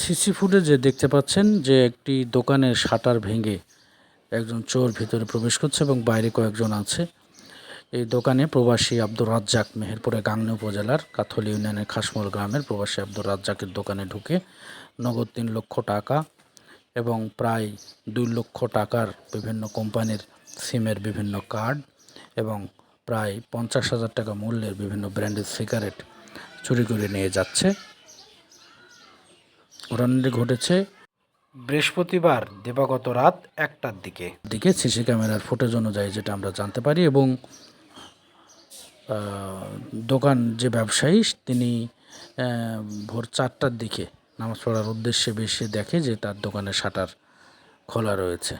CC ফুটেজে দেখতে পাচ্ছেন যে একটি দোকানের শাটার ভেঙে একজন চোর ভিতরে প্রবেশ করছে এবং বাইরে কয়েকজন আছে। এই দোকানে প্রবাসী আব্দুর রাজ্জাক মেহেরপুরে গাংনী উপজেলার কাথল ইউনিয়নের খাসমল গ্রামের প্রবাসী আব্দুর রাজ্জাকের দোকানে ঢুকে নগদ তিন লক্ষ টাকা এবং প্রায় দুই লক্ষ টাকার বিভিন্ন কোম্পানির সিমের বিভিন্ন কার্ড এবং প্রায় পঞ্চাশ হাজার টাকা মূল্যের বিভিন্ন ব্র্যান্ডের সিগারেট চুরি করে নিয়ে যাচ্ছে। ঘটনাটি ঘটেছে বৃহস্পতিবার দেবাগত রাত একটার দিকে। দিকে সিসি ক্যামেরার ফুটেজ অনুযায়ী যেটা আমরা জানতে পারি এবং দোকান যে ব্যবসায়ী তিনি ভোর চারটার দিকে নামাজ পড়ার উদ্দেশ্যে বেশি দেখে যে তার দোকানে শাটার খোলা রয়েছে।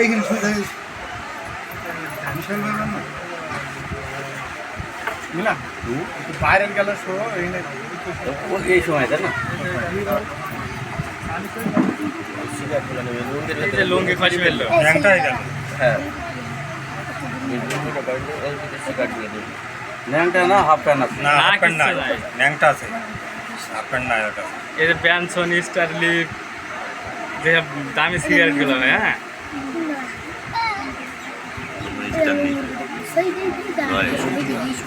এইখানে শুয়ে থাকিস আমি মিলা বাইরে গেল শো এইখানে এই সময় তাই না লুঙ্গি ফাঁসি ফেলল ন্যাংটাই গেল হ্যাঁ এই লুঙ্গিটা বাড়লে ওই দিকে সিগারেট দিয়ে দেবে ন্যাংটা না হাফ প্যান্ট আছে না না, হাফ প্যান্ট নাই কিচ্ছু নাই। ন্যাংটা আছে হাফ প্যান্ট নাই ওটা এই যে প্যানসন স্টারলিপ যে দামি সিগারেটগুলো হ্যাঁ এখন মেলা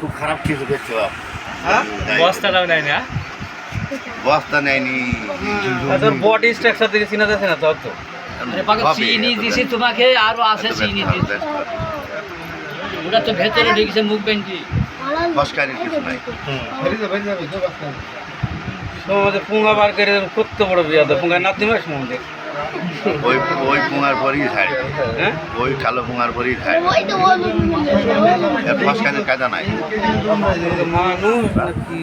খুব খারাপ কিছু দেখছ বস্তাটাও নেয়নি হ্যাঁ? বস্তা নেয়নি তোর বডি স্ট্রাকচার দেখে চিনা যাচ্ছে না তোর তো। চিনি দিছি তোমাকে আরও আছে চিনি দিছি। ওটা তো ভেতরে ঢুকেছে মুখ নাই। পুঙ্গা বার করে কত বড় বিয়া তো পুঙ্গা নাতি মাস মধ্যে ওই ওই পুঙার পরই খায় হ্যাঁ? ওই কালো পুঙার পরই খায় নাই। মানুষ নাকি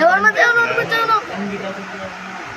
এবার মধ্যে অনুরোধ করতে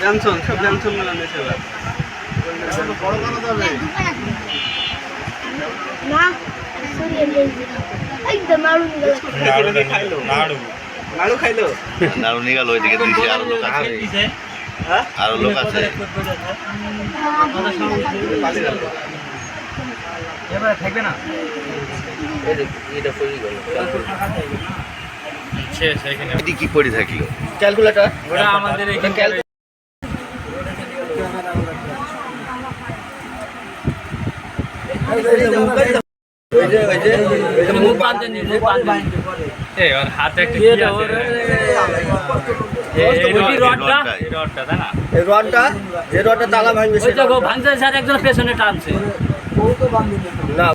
জানছন সব না নেছে না সরি একদম মারুন গেল নাড়ু দেখো, নাড়ু নাড়ু খাইলো নাড়ু নিগাল ওইদিকে দিয়েছি আরও লোক আছে। আরও লোক আছে। এবারে থাকবে না? এটা গেল শেষ এখানে কি থাকল? ক্যালকুলেটর ওটা আমাদের এখানে হাতে একটা রডটা? রডটা তাই না? এই রডটা যে রডটা তালা ভাঙবে ভাঙছে স্যার একজন পেছনে টানছে। না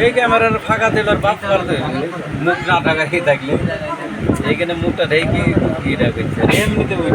এই ক্যামেরার ফাঁকা দিল আর বাপ করতে মুখ না ঢাকা খেয়ে থাকলে এইখানে মুখটা ঢেকে কি রাখছে এমনিতে ওই